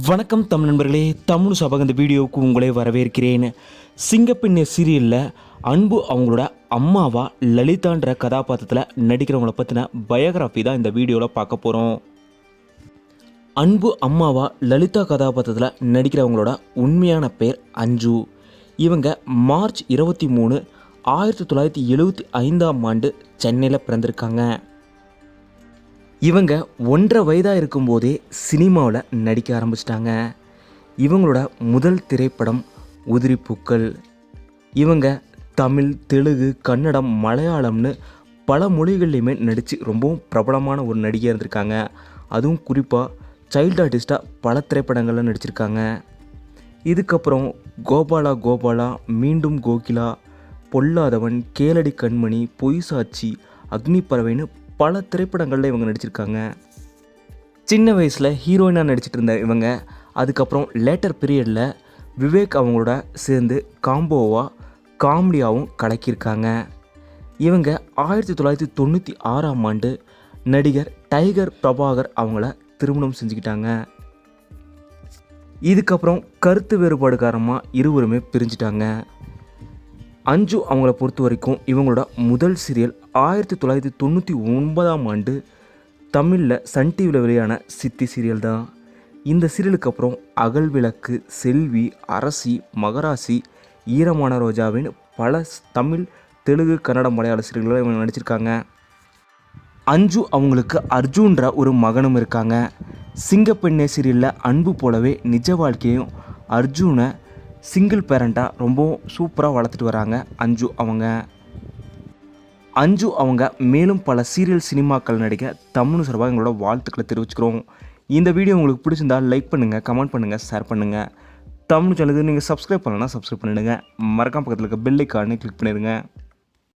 வணக்கம் தமிழ் நண்பர்களே. தமிழ் சபக இந்த வீடியோவுக்கு உங்களை வரவேற்கிறேன். சிங்கப்பெண்ணே சீரியலில் அன்பு அவங்களோட அம்மாவா லலிதான்ற கதாபாத்திரத்தில் நடிக்கிறவங்கள பற்றின பயோகிராஃபி தான் இந்த வீடியோவில் பார்க்க போகிறோம் அன்பு அம்மாவா லலிதா கதாபாத்திரத்தில் நடிக்கிறவங்களோட உண்மையான பேர் அஞ்சு. இவங்க மார்ச் இருபத்தி மூணு ஆயிரத்தி தொள்ளாயிரத்தி எழுபத்தி ஐந்தாம் ஆண்டு சென்னையில் பிறந்திருக்காங்க. இவங்க ஒன்றரை வயதாக இருக்கும்போதே சினிமாவில் நடிக்க ஆரம்பிச்சிட்டாங்க. இவங்களோட முதல் திரைப்படம் உதிரிப்பூக்கள் இவங்க தமிழ் தெலுங்கு கன்னடம் மலையாளம்னு பல மொழிகள்லையுமே நடித்து ரொம்பவும் பிரபலமான ஒரு நடிகையாக இருந்திருக்காங்க. அதுவும் குறிப்பாக சைல்டு ஆர்டிஸ்ட்டாக பல திரைப்படங்களில் நடிச்சிருக்காங்க. இதுக்கப்புறம் கோபாலா கோபாலா மீண்டும் கோகிலா பொல்லாதவன் கேளடி கண்மணி பொய் சாட்சி அக்னி பறவைன்னு பல திரைப்படங்களில் இவங்க நடிச்சிருக்காங்க. சின்ன வயசில் ஹீரோயினாக நடிச்சிட்டு இருந்த இவங்க. அதுக்கப்புறம் லேட்டர் பீரியடில் விவேக் அவங்களோட சேர்ந்து காம்போவாக காமெடியாகவும் கலக்கியிருக்காங்க. இவங்க ஆயிரத்தி தொள்ளாயிரத்தி தொண்ணூற்றி ஆறாம் ஆண்டு நடிகர் டைகர் பிரபாகர் அவங்கள திருமணம் செஞ்சுக்கிட்டாங்க. இதுக்கப்புறம் கருத்து வேறுபாடு காரணமாக இருவருமே பிரிஞ்சிட்டாங்க. அஞ்சு அவங்கள பொறுத்த வரைக்கும் இவங்களோட முதல் சீரியல் ஆயிரத்தி தொள்ளாயிரத்தி தொண்ணூற்றி ஒன்பதாம் ஆண்டு தமிழில் சன் டிவியில் வெளியான சித்தி சீரியல் தான். இந்த சீரியலுக்கு அப்புறம் அகல் விளக்கு செல்வி அரசி மகராசி ஈரமான ரோஜாவின் பல தமிழ் தெலுங்கு கன்னடம் மலையாள சீரியல்களில் இவங்க நடிச்சிருக்காங்க. அஞ்சு அவங்களுக்கு அர்ஜுன்ற ஒரு மகனும் இருக்காங்க. சிங்கப்பெண்ணே சீரியலில் அன்பு போலவே நிஜ வாழ்க்கையும் அர்ஜுனை சிங்கிள் பேரண்ட்டாக ரொம்பவும் சூப்பராக வளர்த்துட்டு வராங்க. அஞ்சு அவங்க அஞ்சு அவங்க மேலும் பல சீரியல் சினிமாக்கள் நடிக்க தமிழ் சார்பாக எங்களோட வாழ்த்துக்களை தெரிவிச்சுக்கிறோம். இந்த வீடியோ உங்களுக்கு பிடிச்சிருந்தா லைக் பண்ணுங்கள் கமெண்ட் பண்ணுங்கள் ஷேர் பண்ணுங்கள் தமிழ் சேனலுக்கு நீங்கள் சப்ஸ்கிரைப் பண்ணலன்னா சப்ஸ்கிரைப் பண்ணிடுங்க. மறக்காம பக்கத்தில் இருக்க பெல் ஐக்கானே கிளிக் பண்ணிடுங்க.